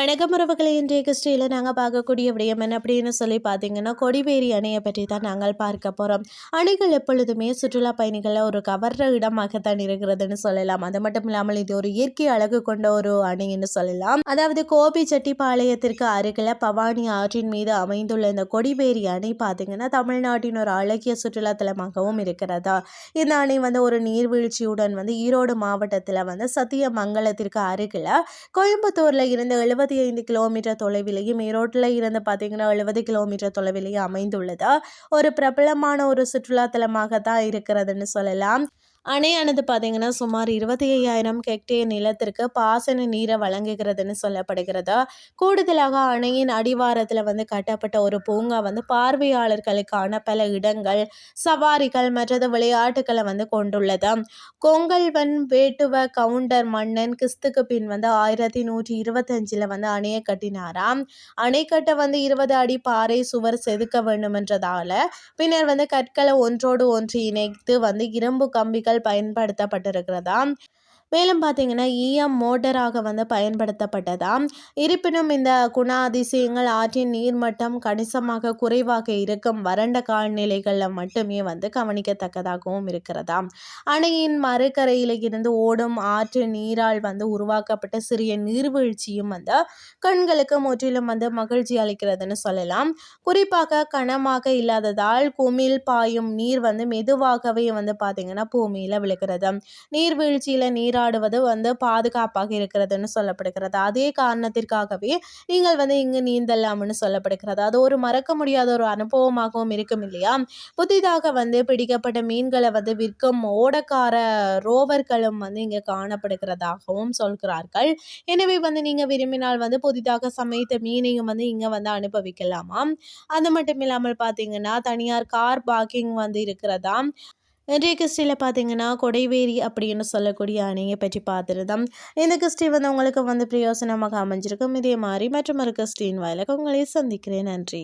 வணக்கம் உறவுகளை இன்றைய கிறிஸ்டியில் நாங்கள் பார்க்கக்கூடிய விடயம் என்ன அப்படின்னு சொல்லி பார்த்தீங்கன்னா கொடிவேரி அணையை பற்றி தான் நாங்கள் பார்க்க போகிறோம் அணைகள் எப்பொழுதுமே சுற்றுலா பயணிகளை ஒரு கவர்ற இடமாகத்தான் இருக்கிறதுன்னு சொல்லலாம். அது மட்டும் இல்லாமல் இது ஒரு இயற்கை அழகு கொண்ட ஒரு அணைன்னு சொல்லலாம். அதாவது கோபி செட்டிப்பாளையத்திற்கு அருகில் பவானி ஆற்றின் மீது அமைந்துள்ள இந்த கொடிவேரி அணை பார்த்தீங்கன்னா தமிழ்நாட்டின் ஒரு அழகிய சுற்றுலா தலமாகவும் இருக்கிறதா? இந்த அணை வந்து ஒரு நீர்வீழ்ச்சியுடன் வந்து ஈரோடு மாவட்டத்தில் வந்து சத்தியமங்கலத்திற்கு அருகில் கோயம்புத்தூரில் இருந்து எழுபத்தி ஐந்து கிலோமீட்டர் தொலைவிலேயும் ஈரோட்டில் இருந்து பார்த்தீங்கன்னா எழுபது கிலோமீட்டர் தொலைவிலையும் அமைந்துள்ளது. ஒரு பிரபலமான ஒரு சுற்றுலாத்தலமாக தான் இருக்கிறதுன்னு சொல்லலாம். அணையானது பார்த்தீங்கன்னா சுமார் இருபத்தி ஐயாயிரம் ஹெக்டேர் நிலத்திற்கு பாசன நீரை வழங்குகிறதுன்னு சொல்லப்படுகிறது? கூடுதலாக அணையின் அடிவாரத்தில் வந்து கட்டப்பட்ட ஒரு பூங்கா வந்து பார்வையாளர்களுக்கான பல இடங்கள் சவாரிகள் மற்றது விளையாட்டுகளை வந்து கொண்டுள்ளது. கொங்கல்வன் வேட்டுவ கவுண்டர் மன்னன் கிறிஸ்துக்கு பின் வந்து ஆயிரத்தி நூற்றி இருபத்தஞ்சில் வந்து அணையை கட்டினாராம் அணை கட்ட வந்து இருபது அடி பாறை சுவர் செதுக்க வேண்டுமென்றதால பின்னர் வந்து கற்களை ஒன்றோடு ஒன்று இணைத்து வந்து இரும்பு கம்பிகள் பயன்படுத்தப்பட்டிருக்கிறதா மேலும் பார்த்தீங்கன்னா ஈயம் மோட்டராக வந்து பயன்படுத்தப்பட்டதாம். இருப்பினும் இந்த குணாதிசயங்கள் ஆற்றின் நீர்மட்டம் கணிசமாக குறைவாக இருக்கும் வறண்ட காலநிலைகளில் மட்டுமே வந்து கவனிக்கத்தக்கதாகவும் இருக்கிறதாம். அணையின் மறுக்கரையில் இருந்து ஓடும் ஆற்று நீரால் வந்து உருவாக்கப்பட்ட சிறிய நீர்வீழ்ச்சியும் வந்து கண்களுக்கு முற்றிலும் வந்து மகிழ்ச்சி அளிக்கிறதுன்னு சொல்லலாம். குறிப்பாக கனமாக இல்லாததால் குமிழ் பாயும் நீர் வந்து மெதுவாகவே வந்து பார்த்தீங்கன்னா பூமியில் விழுகிறது நீர்வீழ்ச்சியில் நீர் நீராடுவது வந்து பாதுகாப்பாக இருக்கிறதுன்னு சொல்லப்படுகிறது. அதே காரணத்திற்காகவே நீங்கள் வந்து இங்கு நீந்தலாம்னு சொல்லப்படுகிறது. அது ஒரு மறக்க முடியாத ஒரு அனுபவமாகவும் இருக்கும் இல்லையா? புதிதாக வந்து பிடிக்கப்பட்ட மீன்களை வந்து விற்கும் ஓடக்கார ரோவர்களும் வந்து இங்கே காணப்படுகிறதாகவும் சொல்கிறார்கள். எனவே வந்து நீங்கள் விரும்பினால் வந்து புதிதாக சமைத்த மீனையும் வந்து இங்கே வந்து அனுபவிக்கலாமாம்? அது மட்டும் இல்லாமல் பார்த்தீங்கன்னா தனியார் கார் பார்க்கிங் வந்து இருக்கிறதாம். இன்றைய கிறிஸ்டியில் பார்த்தீங்கன்னா கொடைவேரி அப்படின்னு சொல்லக்கூடிய அணையை பற்றி பார்த்துருந்தோம். இந்த கிறிஸ்டி வந்து உங்களுக்கு வந்து பிரயோசனமாக அமைஞ்சிருக்கும். இதே மாதிரி மற்றும் ஒரு கிறிஸ்டின் வாயிலுக்கு உங்களை சந்திக்கிறேன். நன்றி.